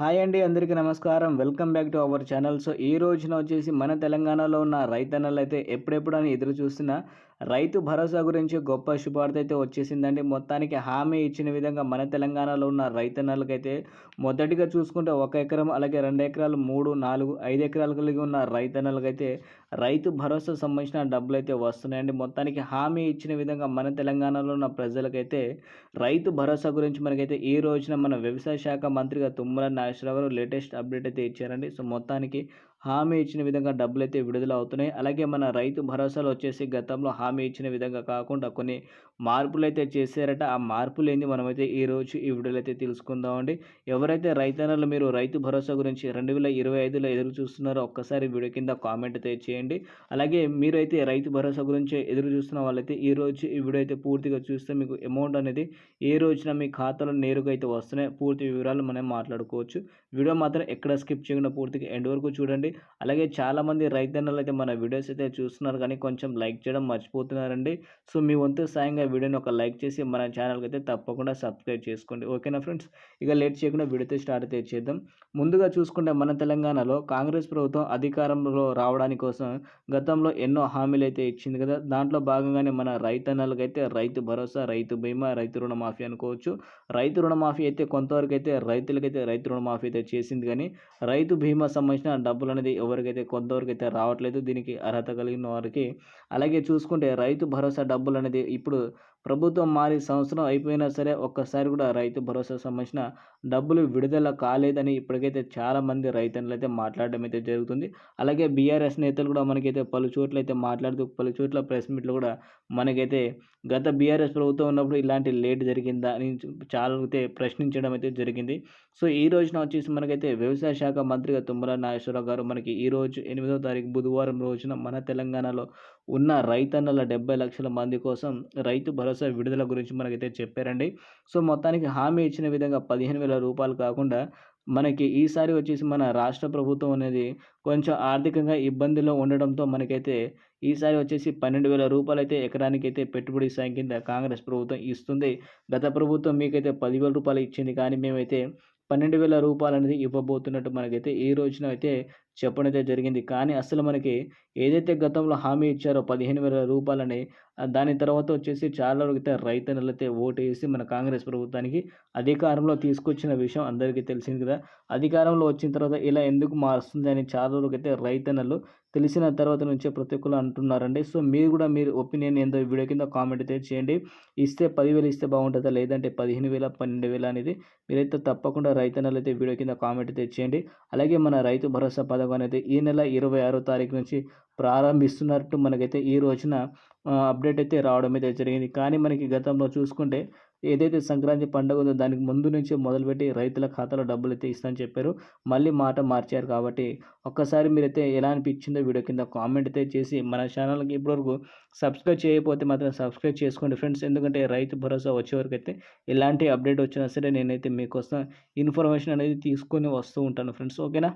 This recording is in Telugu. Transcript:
హాయ్ అండి అందరికీ నమస్కారం. Welcome back to our channel. So ఈ రోజున వచ్చేసి మన తెలంగాణలో ఉన్న రైతన్నలు అయితే ఎప్పుడెప్పుడు అని ఎదురు చూస్తున్న రైతు భరోసా గురించి గొప్ప శుభార్త అయితే వచ్చేసిందండి. మొత్తానికి హామీ ఇచ్చిన విధంగా మన తెలంగాణలో ఉన్న రైతన్నలకైతే మొదటిగా చూసుకుంటే ఒక ఎకరం అలాగే రెండు ఎకరాలు మూడు నాలుగు ఐదు ఎకరాలు కలిగి ఉన్న రైతన్నలకైతే రైతు భరోసా సంబంధించిన డబ్బులు అయితే వస్తున్నాయండి. మొత్తానికి హామీ ఇచ్చిన విధంగా మన తెలంగాణలో ఉన్న ప్రజలకైతే రైతు భరోసా గురించి మనకైతే ఈ రోజున మన వ్యవసాయ శాఖ మంత్రిగా తుమ్మల నాగేశ్వరరావు లేటెస్ట్ అప్డేట్ అయితే ఇచ్చారండి. సో మొత్తానికి హామీ ఇచ్చిన విధంగా డబ్బులు అయితే విడుదల అవుతున్నాయి. అలాగే మన రైతు భరోసాలు వచ్చేసి గతంలో హామీ ఇచ్చిన విధంగా కాకుండా కొన్ని మార్పులు అయితే చేశారట. ఆ మార్పులు ఏంది మనమైతే ఈ రోజు ఈ వీడియోలో అయితే తెలుసుకుందామండి. ఎవరైతే రైతన్నలు మీరు రైతు భరోసా గురించి రెండు వేల ఇరవై ఐదులో ఎదురు చూస్తున్నారో ఒక్కసారి వీడియో కింద కామెంట్ అయితే చేయండి. అలాగే మీరైతే రైతు భరోసా గురించి ఎదురు చూస్తున్న వాళ్ళైతే ఈ రోజు ఈ వీడియో అయితే పూర్తిగా చూస్తే మీకు అమౌంట్ అనేది ఏ రోజున మీ ఖాతాలో నేరుగా అయితే వస్తున్నాయి. పూర్తి వివరాలు మనం మాట్లాడుకోవచ్చు. వీడియో మాత్రం ఎక్కడ స్కిప్ చేయకుండా పూర్తిగా ఎండ్ వరకు చూడండి. అలాగే చాలామంది రైతన్నలు అయితే మన వీడియోస్ అయితే చూస్తున్నారు కానీ కొంచెం లైక్ చేయడం మర్చిపోతున్నారండి. సో మీ వంతు సాయంగా వీడియోని ఒక లైక్ చేసి మన ఛానల్కి అయితే తప్పకుండా సబ్స్క్రైబ్ చేసుకోండి. ఓకేనా ఫ్రెండ్స్? ఇక లేట్ చేయకుండా వీడియోతో స్టార్ట్ అయితే చేద్దాం. ముందుగా చూసుకుంటే మన తెలంగాణలో కాంగ్రెస్ ప్రభుత్వం అధికారంలో రావడానికి కోసం గతంలో ఎన్నో హామీలు అయితే ఇచ్చింది కదా. దాంట్లో భాగంగానే మన రైతన్నలకైతే రైతు భరోసా రైతు బీమా రైతు రుణమాఫీ అనుకోవచ్చు. రైతు రుణమాఫీ అయితే కొంతవరకు అయితే రైతులకైతే రైతు రుణమాఫీ అయితే చేసింది కానీ రైతు బీమా సంబంధించిన డబ్బులు అనేది ఎవరికైతే కొంతవరకు అయితే రావట్లేదు దీనికి అర్హత కలిగిన వారికి. అలాగే చూసుకుంటే రైతు భరోసా డబ్బులు అనేది ఇప్పుడు ప్రభుత్వం మారి సంవత్సరం అయిపోయినా సరే ఒక్కసారి కూడా రైతు భరోసా సంబంధించిన డబ్బులు విడుదల కాలేదని ఇప్పటికైతే చాలామంది రైతన్నులు అయితే మాట్లాడడం అయితే జరుగుతుంది. అలాగే బీఆర్ఎస్ నేతలు కూడా మనకైతే పలు చోట్ల అయితే మాట్లాడుతూ పలు చోట్ల ప్రెస్ మీట్లు కూడా మనకైతే గత బీఆర్ఎస్ ప్రభుత్వం ఉన్నప్పుడు ఇలాంటి లేట్ జరిగిందా అని చాలా అయితే ప్రశ్నించడం అయితే జరిగింది. సో ఈ రోజున వచ్చేసి మనకైతే వ్యవసాయ శాఖ మంత్రిగా తుమ్మల నాగేశ్వరరావు గారు మనకి ఈ రోజు ఎనిమిదో తారీఖు బుధవారం రోజున మన తెలంగాణలో ఉన్న రైతన్నల డెబ్బై లక్షల మంది కోసం రైతు భరోసా విడుదల గురించి మనకైతే చెప్పారండి. సో మొత్తానికి హామీ ఇచ్చిన విధంగా పదిహేను వేల రూపాయలు కాకుండా మనకి ఈసారి వచ్చేసి మన రాష్ట్ర ప్రభుత్వం అనేది కొంచెం ఆర్థికంగా ఇబ్బందిలో ఉండడంతో మనకైతే ఈసారి వచ్చేసి పన్నెండు వేల రూపాయలు అయితే ఎకరానికి అయితే పెట్టుబడి సాయం కింద కాంగ్రెస్ ప్రభుత్వం ఇస్తుంది. గత ప్రభుత్వం మీకైతే పదివేల రూపాయలు ఇచ్చింది. కానీ మేమైతే పన్నెండు వేల రూపాయలు అనేది ఇవ్వబోతున్నట్టు మనకైతే ఈ రోజున అయితే చెప్పడం అయితే జరిగింది. కానీ అసలు మనకి ఏదైతే గతంలో హామీ ఇచ్చారో పదిహేను వేల రూపాయలని దాని తర్వాత వచ్చేసి చాలా అయితే రైతన్నలు అయితే ఓటు వేసి మన కాంగ్రెస్ ప్రభుత్వానికి అధికారంలో తీసుకొచ్చిన విషయం అందరికీ తెలిసింది కదా. అధికారంలో వచ్చిన తర్వాత ఇలా ఎందుకు మారుస్తుంది అని చాలా వరకు అయితే రైతన్నలు తెలిసిన తర్వాత నుంచే ప్రతి ఒక్కరు అంటున్నారండి. సో మీరు కూడా మీరు ఒపీనియన్ ఏందో వీడియో కింద కామెంట్ అయితే చేయండి. ఇస్తే పదివేలు ఇస్తే బాగుంటుందా? లేదంటే పదిహేను వేల పన్నెండు వేల అనేది మీరైతే తప్పకుండా రైతన్నలు అయితే వీడియో కింద కామెంట్ అయితే చేయండి. అలాగే మన రైతు భరోసా పథకం అనేది ఈ నెల ఇరవై ఆరో తారీఖు నుంచి ప్రారంభిస్తున్నట్టు మనకైతే ఈ రోజున అప్డేట్ అయితే రావడం అయితే జరిగింది. కానీ మనకి గతంలో చూసుకుంటే ఏదైతే సంక్రాంతి పండుగ ఉందో దానికి ముందు నుంచి మొదలుపెట్టి రైతుల ఖాతాలో డబ్బులు అయితే ఇస్తామని చెప్పారు. మళ్ళీ మాట మార్చారు కాబట్టి ఒక్కసారి మీరైతే ఎలా అనిపించిందో వీడియో కింద కామెంట్ అయితే చేసి మన ఛానల్కి ఇప్పటివరకు సబ్స్క్రైబ్ చేయకపోతే మాత్రం సబ్స్క్రైబ్ చేసుకోండి ఫ్రెండ్స్. ఎందుకంటే రైతు భరోసా వచ్చే వరకు అయితే ఎలాంటి అప్డేట్ వచ్చినా సరే నేనైతే మీకోసం ఇన్ఫర్మేషన్ అనేది తీసుకొని వస్తూ ఉంటాను ఫ్రెండ్స్. ఓకేనా?